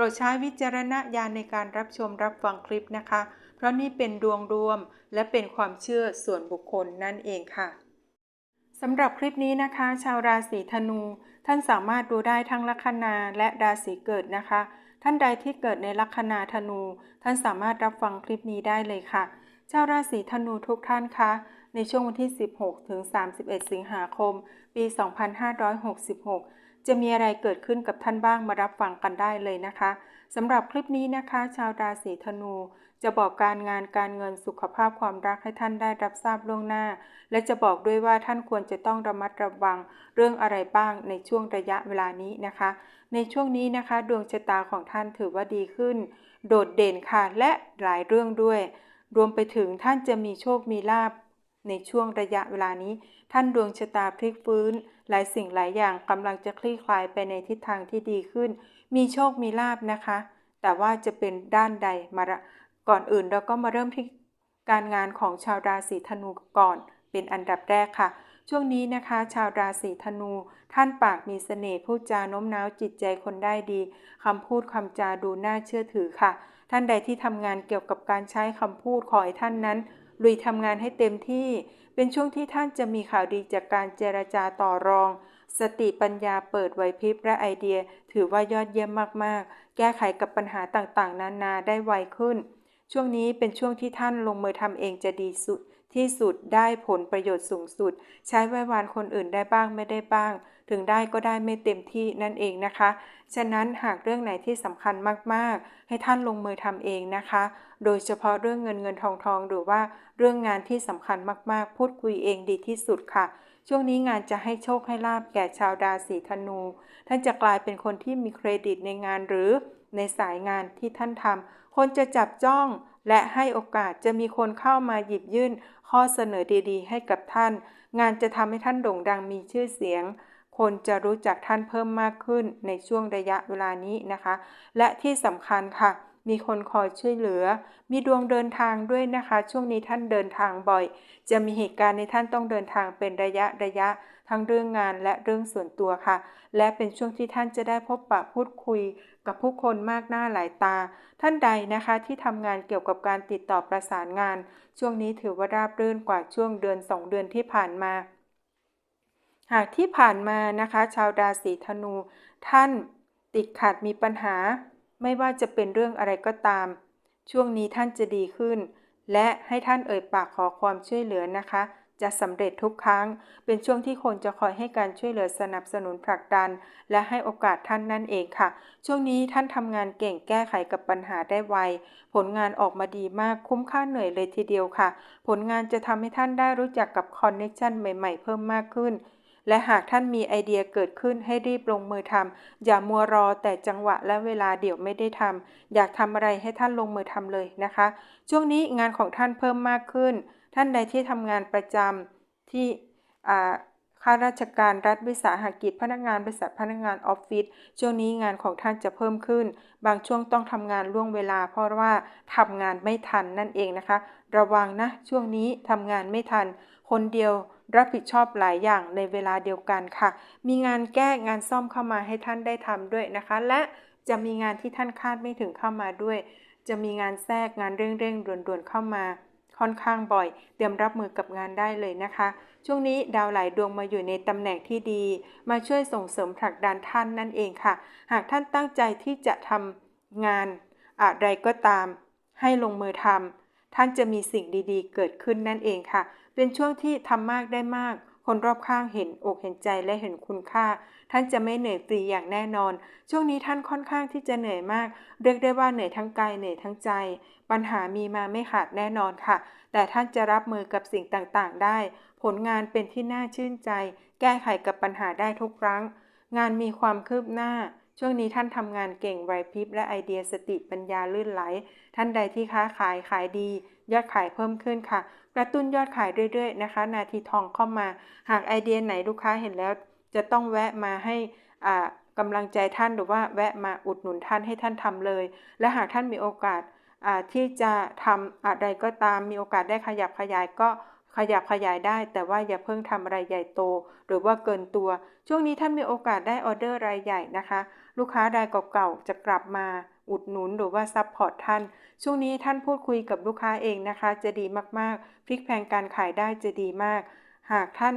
รดใช้วิจารณญาณในการรับชมรับฟังคลิปนะคะ เพราะนี่เป็นดวงรวมและเป็นความเชื่อส่วนบุคคลนั่นเองค่ะสำหรับคลิปนี้นะคะ ชาวราศีธนู ท่านสามารถดูได้ทั้งลัคนาและราศีเกิดนะคะ ท่านใดที่เกิดในลัคนาธนู ท่านสามารถรับฟังคลิปนี้ได้เลยค่ะ ชาวราศีธนูทุกท่านคะในช่วงวันที่ 16 ถึง 31 สิงหาคม ปี 2566 จะมีอะไรเกิดขึ้นกับท่านบ้างมารับฟังกันได้เลยนะคะสำหรับคลิปนี้นะคะ ชาวราศีธนู จะบอกการงานการเงินสุขภาพความรักให้ท่านได้รับทราบล่วงหน้า และจะบอกด้วยว่าท่านควรจะต้องระมัดระวังเรื่องอะไรบ้างในช่วงระยะเวลานี้นะคะ ในช่วงนี้นะคะ ดวงชะตาของท่านถือว่าดีขึ้น โดดเด่นค่ะและหลายเรื่องด้วย รวมไปถึงท่านจะมีโชคมีลาบ ในช่วงระยะเวลานี้ ท่านดวงชะตาพลิกฟื้น หลายสิ่งหลายอย่างกำลังจะคลี่คลายไปในทิศทางที่ดีขึ้น มีโชคมีลาบนะคะ แต่ว่าจะเป็นด้านใดมาระก่อนอื่นเราก็มาเริ่มที่การงานของชาวราศีธนูก่อน เป็นอันดับแรกค่ะ ช่วงนี้นะคะ ชาวราศีธนู ท่านปากมีเสน่ห์พูดจาโน้มน้าวจิตใจคนได้ดีคำพูดคำจาดูน่าเชื่อถือค่ะ ท่านใดที่ทำงานเกี่ยวกับการใช้คำพูดขอให้ท่านนั้น ลุยทำงานให้เต็มที่ เป็นช่วงที่ท่านจะมีข่าวดีจากการเจรจาต่อรอง สติปัญญาเปิดไหวพริบและไอเดีย ถือว่ายอดเยี่ยมมากๆ แก้ไขกับปัญหาต่างๆ นานาได้ไวขึ้น ช่วงนี้เป็นช่วงที่ท่านลงมือทำเองจะดีสุดที่สุดได้ผลประโยชน์สูงสุด ใช้ไว้วานคนอื่นได้บ้างไม่ได้บ้าง ถึงได้ก็ได้ไม่เต็มที่นั่นเองนะคะ ฉะนั้นหากเรื่องไหนที่สำคัญมากๆ ให้ท่านลงมือทำเองนะคะ โดยเฉพาะเรื่องเงินเงินทองทองหรือว่าเรื่องงานที่สำคัญมากๆ พูดคุยเองดีที่สุดค่ะ ช่วงนี้งานจะให้โชคให้ลาบแก่ชาวราศีธนู ท่านจะกลายเป็นคนที่มีเครดิตในงานหรือในสายงานที่ท่านทำ คนจะจับจ้องและให้โอกาสจะมีคนเข้ามาหยิบยื่น ข้อเสนอดีๆ ให้กับท่าน งานจะทำให้ท่านโด่งดังมีชื่อเสียง คนจะรู้จักท่านเพิ่มมากขึ้นในช่วงระยะเวลานี้นะคะ และที่สำคัญค่ะ มีคนคอยช่วยเหลือ มีดวงเดินทางด้วยนะคะ ช่วงนี้ท่านเดินทางบ่อย จะมีเหตุการณ์ในท่านต้องเดินทางเป็นระยะระยะ ทั้งเรื่องงานและเรื่องส่วนตัวค่ะ และเป็นช่วงที่ท่านจะได้พบปะพูดคุยกับผู้คนมากหน้าหลายตา ท่านใดนะคะที่ทำงานเกี่ยวกับการติดต่อประสานงาน ช่วงนี้ถือว่าราบรื่นกว่าช่วงเดือน 2 เดือนที่ผ่านมา หากที่ผ่านมานะคะ ชาวราศีธนู ท่านติดขัดมีปัญหา ไม่ว่าจะเป็นเรื่องอะไรก็ตาม ช่วงนี้ท่านจะดีขึ้น และให้ท่านเอ่ยปากขอความช่วยเหลือนะคะ จะสำเร็จทุกครั้ง เป็นช่วงที่คนจะคอยให้การช่วยเหลือสนับสนุนผลักดัน และให้โอกาสท่านนั่นเองค่ะ ช่วงนี้ท่านทำงานเก่งแก้ไขกับปัญหาได้ไว ผลงานออกมาดีมากคุ้มค่าเหนื่อยเลยทีเดียวค่ะ ผลงานจะทำให้ท่านได้รู้จักกับคอนเน็ชันใหม่ ๆ เพิ่มมากขึ้น และหากท่านมีไอเดียเกิดขึ้นให้รีบลงมือทำอย่ามัวรอแต่จังหวะและเวลาเดี๋ยวไม่ได้ทำอยากทำอะไรให้ท่านลงมือทำเลยนะคะ ช่วงนี้งานของท่านเพิ่มมากขึ้น ท่านใดที่ทำงานประจำที่ข้าราชการรัฐวิสาหกิจพนักงานบริษัทพนักงานออฟฟิศช่วงนี้งานของท่านจะเพิ่มขึ้น บางช่วงต้องทำงานล่วงเวลา เพราะว่าทำงานไม่ทันนั่นเองนะคะ ระวังนะช่วงนี้ทำงานไม่ทัน คนเดียว รับผิดชอบหลายอย่างในเวลาเดียวกันค่ะ มีงานแก้งานซ่อมเข้ามาให้ท่านได้ทำด้วยนะคะ และจะมีงานที่ท่านคาดไม่ถึงเข้ามาด้วย จะมีงานแทรกงานเร่งๆด่วนๆเข้ามาค่อนข้างบ่อย เตรียมรับมือกับงานได้เลยนะคะ ช่วงนี้ดาวหลายดวงมาอยู่ในตำแหน่งที่ดี มาช่วยส่งเสริมผลักดันท่านนั่นเองค่ะ หากท่านตั้งใจที่จะทำงานอะไรก็ตาม ให้ลงมือทำท่านจะมีสิ่งดีๆ เกิดขึ้นนั่นเองค่ะ เป็นช่วงที่ทำมากได้มาก คนรอบข้างเห็นอกเห็นใจและเห็นคุณค่า ท่านจะไม่เหนื่อยฟรีอย่างแน่นอน ช่วงนี้ท่านค่อนข้างที่จะเหนื่อยมาก เรียกได้ว่าเหนื่อยทั้งกายเหนื่อยทั้งใจ ปัญหามีมาไม่ขาดแน่นอนค่ะ แต่ท่านจะรับมือกับสิ่งต่างๆ ได้ ผลงานเป็นที่น่าชื่นใจ แก้ไขกับปัญหาได้ทุกครั้ง งานมีความคืบหน้าช่วงนี้ท่านทำงานเก่งไหวพริบและไอเดียสติปัญญาลื่นไหล ท่านใดที่ค้าขายขายดี ยอดขายเพิ่มขึ้นค่ะ กระตุ้นยอดขายเรื่อยๆนะคะ นาทีทองเข้ามา หากไอเดียไหนลูกค้าเห็นแล้ว จะต้องแวะมาให้กำลังใจท่านหรือว่าแวะมาอุดหนุนท่านให้ท่านทำเลย และหากท่านมีโอกาสที่จะทำอะไรก็ตามมีโอกาสได้ขยับขยายก็ขยับขยายได้ แต่ว่าอย่าเพิ่งทำอะไรใหญ่โต หรือว่าเกินตัว ช่วงนี้ท่านมีโอกาสได้ออเดอร์รายใหญ่นะคะ ลูกค้ารายเก่าๆจะกลับมาอุดหนุนหรือว่าซัพพอร์ตท่าน ช่วงนี้ท่านพูดคุยกับลูกค้าเองนะคะ จะดีมากๆ พลิกแพงการขายได้จะดีมาก หากท่าน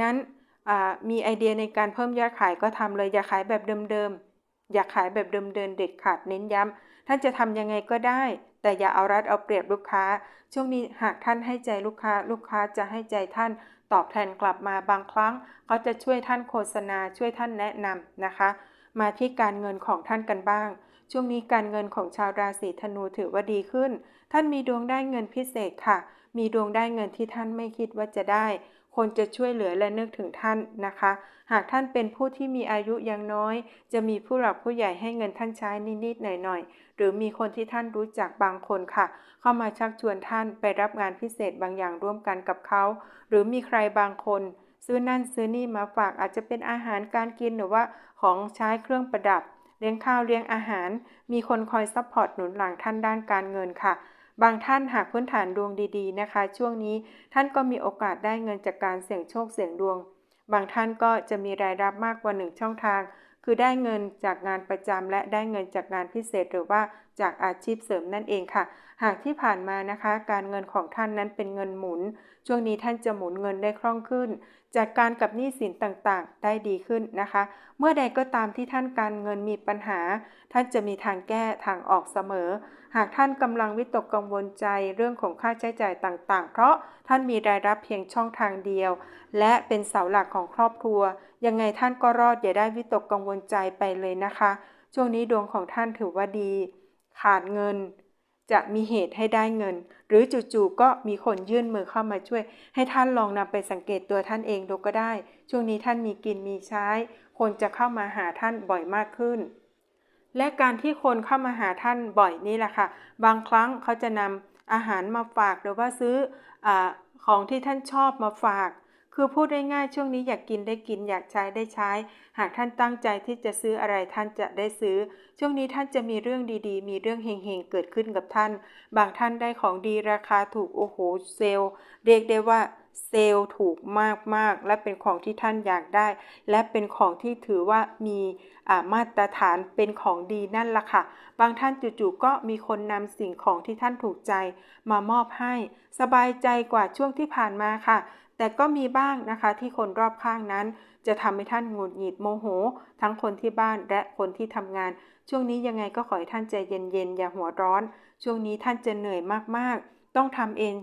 นั้นมีไอเดียในการเพิ่มยอดขายก็ทำเลย อย่าขายแบบเดิมๆ อย่าขายแบบเดิมเดินเด็ดขาดเน้นย้ำท่านจะทำยังไงก็ได้ แต่อย่าเอารัดเอาเปรียบลูกค้า ช่วงนี้หากท่านให้ใจลูกค้า ลูกค้าจะให้ใจท่านตอบแทนกลับมาบางครั้งเขาจะช่วยท่านโฆษณาช่วยท่านแนะนำนะคะ มาที่การเงินของท่านกันบ้าง ช่วงนี้การเงินของชาวราศีธนูถือว่าดีขึ้น ท่านมีดวงได้เงินพิเศษค่ะ มีดวงได้เงินที่ท่านไม่คิดว่าจะได้ คนจะช่วยเหลือและนึกถึงท่านนะคะ หากท่านเป็นผู้ที่มีอายุยังน้อย จะมีผู้หลักผู้ใหญ่ให้เงินท่านใช้นิดๆหน่อยๆ หรือมีคนที่ท่านรู้จักบางคนค่ะ เข้ามาชักชวนท่านไปรับงานพิเศษบางอย่างร่วมกันกับเขา หรือมีใครบางคน ซื้อนั่นซื้อนี่มาฝากอาจจะเป็นอาหารการกินหรือว่าของใช้เครื่องประดับ เลี้ยงข้าวเลี้ยงอาหาร มีคนคอยซัพพอร์ตหนุนหลังท่านด้านการเงินค่ะ บางท่านหากพื้นฐานดวงดีๆนะคะ ช่วงนี้ท่านก็มีโอกาสได้เงินจากการเสี่ยงโชคเสี่ยงดวง บางท่านก็จะมีรายรับมากกว่าหนึ่งช่องทาง คือได้เงินจากงานประจำและได้เงินจากงานพิเศษหรือว่า จากอาชีพเสริมนั่นเองค่ะ หากที่ผ่านมานะคะ การเงินของท่านนั้นเป็นเงินหมุน ช่วงนี้ท่านจะหมุนเงินได้คล่องขึ้นจากการกับหนี้สินต่างๆ ได้ดีขึ้นนะคะ เมื่อใดก็ตามที่ท่านการเงินมีปัญหา ท่านจะมีทางแก้ทางออกเสมอ หากท่านกำลังวิตกกังวลใจเรื่องของค่าใช้จ่ายต่างๆ เพราะท่านมีรายรับเพียงช่องทางเดียว และเป็นเสาหลักของครอบครัว ยังไงท่านก็รอดอย่าได้วิตกกังวลใจไปเลยนะคะ ช่วงนี้ดวงของท่านถือว่าดี ขาดเงิน จะมีเหตุให้ได้เงิน หรือจู่ๆก็มีคนยื่นมือเข้ามาช่วย ให้ท่านลองนำไปสังเกตตัวท่านเองดูก็ได้ ช่วงนี้ท่านมีกินมีใช้ คนจะเข้ามาหาท่านบ่อยมากขึ้น และการที่คนเข้ามาหาท่านบ่อยนี่แหละค่ะ บางครั้งเขาจะนำอาหารมาฝากหรือว่าซื้ออของที่ท่านชอบมาฝาก คือพูดได้ง่ายช่วงนี้อยากกินได้กินอยากใช้ได้ใช้ หากท่านตั้งใจที่จะซื้ออะไรท่านจะได้ซื้อ ช่วงนี้ท่านจะมีเรื่องดีๆ มีเรื่องเฮงๆเกิดขึ้นกับท่าน บางท่านได้ของดีราคาถูกโอ้โหเซลเรียกได้ว่าเซลถูกมากๆ และเป็นของที่ท่านอยากได้ และเป็นของที่ถือว่ามีมาตรฐานเป็นของดีนั่นละค่ะ บางท่านจู่ๆก็มีคนนำสิ่งของที่ท่านถูกใจ มามอบให้ สบายใจกว่าช่วงที่ผ่านมาค่ะ แต่ก็มีบ้างนะคะที่คนรอบข้างนั้น จะทำให้ท่านหงุดหงิดโมโห ทั้งคนที่บ้านและคนที่ทำงาน ช่วงนี้ยังไงก็ขอให้ท่านใจเย็นๆ อย่าหัวร้อน ช่วงนี้ท่านจะเหนื่อยมากๆ ต้องทำเอง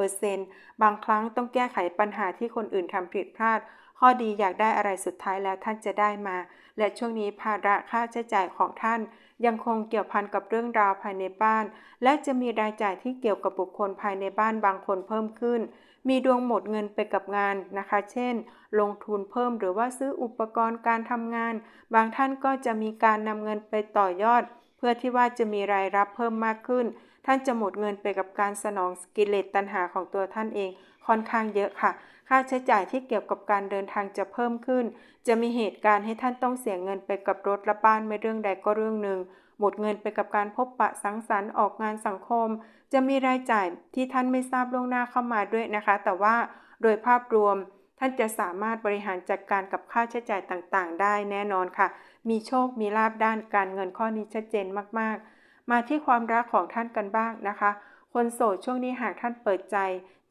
70%บางครั้งต้องแก้ไขปัญหาที่คนอื่นทำผิดพลาด ข้อดีอยากได้อะไรสุดท้ายแล้วท่านจะได้มา และช่วงนี้ภาระค่าใช้จ่ายของท่าน ยังคงเกี่ยวพันกับเรื่องราวภายในบ้าน และจะมีรายจ่ายที่เกี่ยวกับบุคคลภายในบ้านบางคนเพิ่มขึ้น มีดวงหมดเงินไปกับงานนะคะ เช่น ลงทุนเพิ่มหรือว่าซื้ออุปกรณ์การทำงาน บางท่านก็จะมีการนำเงินไปต่อยอด เพื่อที่ว่าจะมีรายรับเพิ่มมากขึ้น ท่านจะหมดเงินไปกับการสนองกิเลสตัณหาของตัวท่านเองค่อนข้างเยอะค่ะ ค่าใช้จ่ายที่เกี่ยวกับการเดินทางจะเพิ่มขึ้น จะมีเหตุการณ์ให้ท่านต้องเสียเงินไปกับรถและบ้านไม่เรื่องใดก็เรื่องหนึ่ง มดเงินไปกับการพบปะสังสรรค์ออกงานสังคม จะมีรายจ่ายที่ท่านไม่ทราบล่วงหน้าเข้ามาด้วยนะคะ แต่ว่าโดยภาพรวมท่านจะสามารถบริหารจัดกการกับค่าใช้จ่ายต่างๆ ได้แน่นอนค่ะ มีโชค มีลาบด้านการเงินข้อนี้ชัดเจนมากๆ มาที่ความรักของท่านกันบ้างนะคะ คนโสดช่วงนี้หากท่านเปิดใจ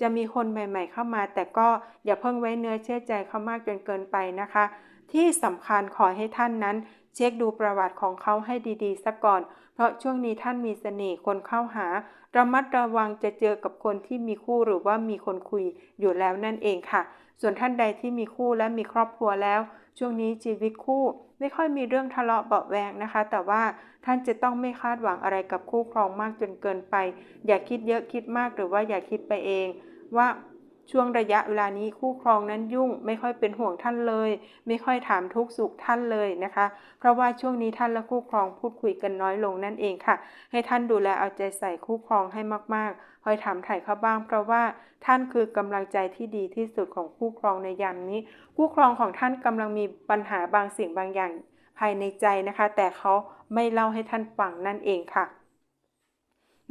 จะมีคนใหม่ ๆ เข้ามา แต่ก็อย่าเพิ่งไว้เนื้อเชื่อใจเขามากจนเกินไปนะคะ ที่สำคัญขอให้ท่านนั้น เช็คดูประวัติของเขาให้ดีๆซะก่อน เพราะช่วงนี้ท่านมีเสน่ห์คนเข้าหา ระมัดระวังจะเจอกับคนที่มีคู่หรือว่ามีคนคุยอยู่แล้วนั่นเองค่ะ ส่วนท่านใดที่มีคู่และมีครอบครัวแล้ว ช่วงนี้ชีวิตคู่ไม่ค่อยมีเรื่องทะเลาะเบาแวงนะคะ แต่ว่าท่านจะต้องไม่คาดหวังอะไรกับคู่ครองมากจนเกินไป อย่าคิดเยอะคิดมากหรือว่าอย่าคิดไปเอง ว่า ช่วงระยะเวลานี้คู่ครองนั้นยุ่งไม่ค่อยเป็นห่วงท่านเลย ไม่ค่อยถามทุกสุขท่านเลยนะคะ เพราะว่าช่วงนี้ท่านและคู่ครองพูดคุยกันน้อยลงนั่นเองค่ะ ให้ท่านดูแลเอาใจใส่คู่ครองให้มากๆ คอยถามถ่ายเขาบ้าง เพราะว่าท่านคือกำลังใจที่ดีที่สุดของคู่ครองในยามนี้ คู่ครองของท่านกำลังมีปัญหาบางสิ่งบางอย่างภายในใจนะคะ แต่เขาไม่เล่าให้ท่านฟังนั่นเองค่ะ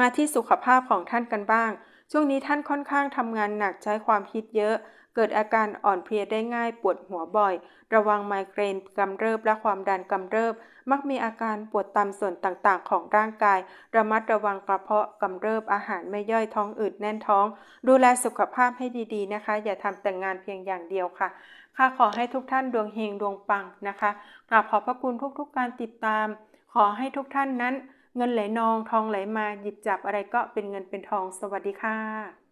มาที่สุขภาพของท่านกันบ้าง ช่วงนี้ท่านค่อนข้างทำงานหนักใช้ความคิดเยอะ เกิดอาการอ่อนเพลียได้ง่ายปวดหัวบ่อย ระวังไมเกรนกำเริบและความดันกำเริบ มักมีอาการปวดตามส่วนต่างๆ ของร่างกาย ระมัดระวังกระเพาะกำเริบอาหารไม่ย่อยท้องอืดแน่นท้อง ดูแลสุขภาพให้ดีๆนะคะ อย่าทำแต่งงานเพียงอย่างเดียวค่ะค่ะขอให้ทุกท่านดวงเฮงดวงปังนะคะกราบขอบพระคุณทุกๆการติดตาม ขอให้ทุกท่านนั้น เงินไหลนองทองไหลมาหยิบจับอะไรก็เป็นเงินเป็นทองสวัสดีค่ะ